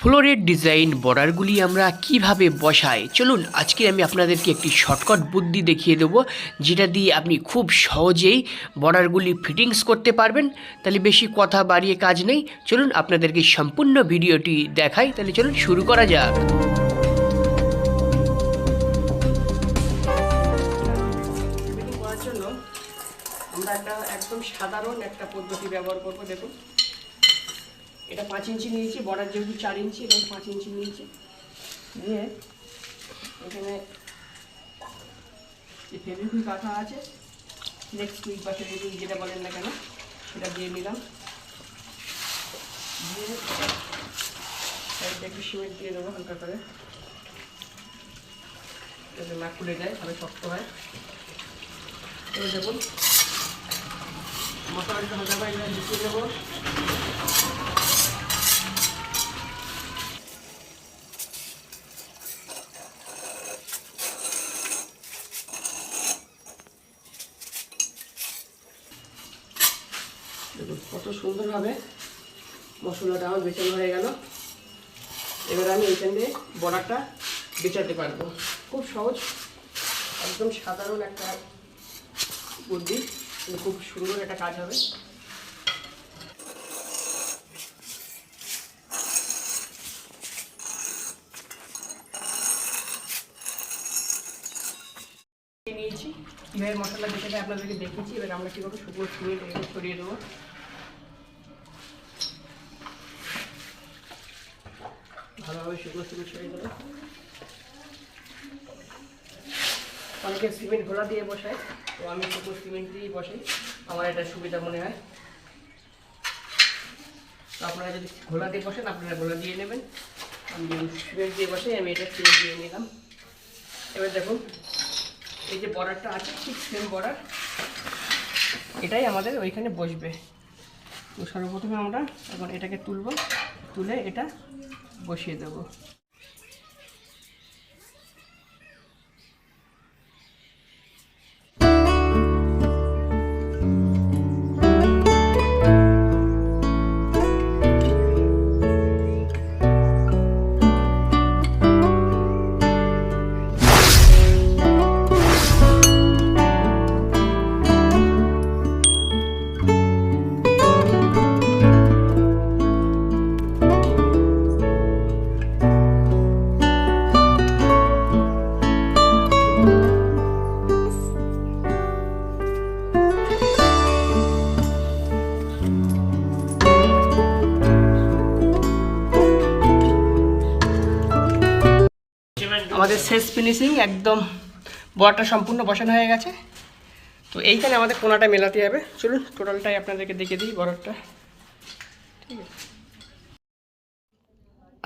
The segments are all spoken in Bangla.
ফ্লোরের ডিজাইন বর্ডারগুলি আমরা কীভাবে বসাই? চলুন, আজকে আমি আপনাদেরকে একটি শর্টকাট বুদ্ধি দেখিয়ে দেবো, যেটা দিয়ে আপনি খুব সহজেই বর্ডারগুলি ফিটিংস করতে পারবেন। তাহলে বেশি কথা বাড়িয়ে কাজ নেই। চলুন, আপনাদেরকে সম্পূর্ণ ভিডিওটি দেখাই। তাহলে চলুন, শুরু করা যাক। একদম সাধারণ একটা পদ্ধতি ব্যবহার করব, দেখুন। এটা পাঁচ ইঞ্চি নিয়েছি, বর্ডার যেহেতু চার ইঞ্চি এবং পাঁচ ইঞ্চি নিয়েছি। দিয়ে এখানে যে ফেভিকুইক কাঁথা আছে নেক্সট উইক বা ফেভিকুইক যেটা বলেন না কেন, সেটা দিয়ে নিলাম। দিয়ে একটু সিমেন্ট দিয়ে দেবো হালকা করে। যাতে না খুলে যায়, তাহলে শক্ত হয়। এবার দেখুন, মশলাটা হালকা করে দেবো। কত সুন্দরভাবে মশলাটা আমার বেচানো হয়ে গেল। এবার আমি এখান দিয়ে বড়াটা বেচাতে পারব। খুব সহজ, একদম সাধারণ একটা বুদ্ধি খুব সুন্দর একটা কাজ হবে। নিয়েছি। কীভাবে মশলা বেঁচে আপনাদেরকে দেখিয়েছি। এবার আমরা কীভাবে শুকনো এখানে ছড়িয়ে দেবো। ভালোভাবে শুকনো সিমেন্ট ছড়িয়ে দেবো। অনেকে সিমেন্ট ঘোলা দিয়ে বসায়। তো আমি শুকনো সিমেন্ট দিয়েই বসাই। আমার এটা সুবিধা মনে হয়। তো আপনারা যদি ঘোলা দিয়ে বসেন আপনারা ঘোলা দিয়ে নেবেন। আমি সিমেন্ট দিয়ে বসাই আমি এটা সিমেন্ট দিয়ে নিলাম। এবার দেখুন এই যে বর্ডারটা আছে ঠিক সেম বর্ডার। এটাই আমাদের ওইখানে বসবে। তো সর্বপ্রথমে আমরা এখন এটাকে তুলব। তুলে এটা বসিয়ে দেবো। আমাদের শেষ ফিনিশিং একদম বড়টা সম্পূর্ণ বসানো হয়ে গেছে। তো এইখানে আমাদের কোনাটা মেলাতে হবে। চলুন, টোটালটাই আপনাদেরকে দেখে দিই বড়টা। ঠিক আছে।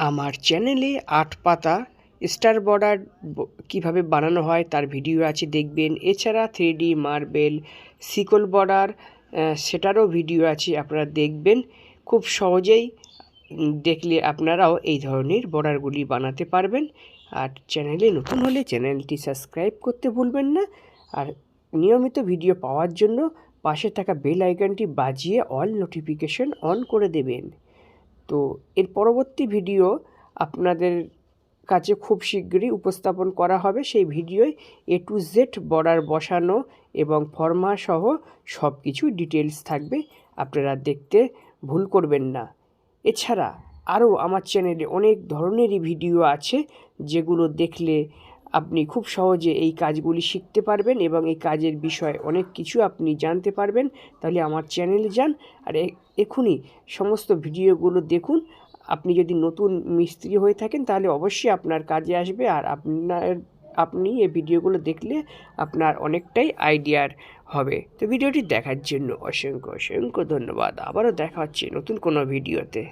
আমার চ্যানেলে আট পাতা স্টার বর্ডার কীভাবে বানানো হয় তার ভিডিও আছে, দেখবেন। এছাড়া থ্রি মার্বেল সিকল বর্ডার সেটারও ভিডিও আছে, আপনারা দেখবেন। খুব সহজেই দেখলে আপনারাও এই ধরনের বর্ডারগুলি বানাতে পারবেন। আর চ্যানেলে নতুন হলে চ্যানেলটি সাবস্ক্রাইব করতে ভুলবেন না। আর নিয়মিত ভিডিও পাওয়ার জন্য পাশে থাকা বেল আইকনটি বাজিয়ে অল নোটিফিকেশন অন করে দেবেন। তো এর পরবর্তী ভিডিও আপনাদের কাছে খুব শীঘ্রই উপস্থাপন করা হবে। সেই ভিডিওয় এ টু জেড বর্ডার বসানো এবং ফর্মা সহ সব কিছু ডিটেলস থাকবে। আপনারা দেখতে ভুল করবেন না। এছাড়া আরও আমার চ্যানেলে অনেক ধরনেরই ভিডিও আছে যেগুলো দেখলে আপনি খুব সহজে এই কাজগুলি শিখতে পারবেন এবং এই কাজের বিষয়ে অনেক কিছু আপনি জানতে পারবেন। তাহলে আমার চ্যানেলে যান আর এখনই সমস্ত ভিডিওগুলো দেখুন। আপনি যদি নতুন মিস্ত্রি হয়ে থাকেন তাহলে অবশ্যই আপনার কাজে আসবে আর আপনার আপনি এই ভিডিওগুলো দেখলে আপনার অনেকটাই আইডিয়ার হবে। তো ভিডিওটি দেখার জন্য অসংখ্য অসংখ্য ধন্যবাদ। আবারও দেখা হচ্ছে নতুন কোনো ভিডিওতে।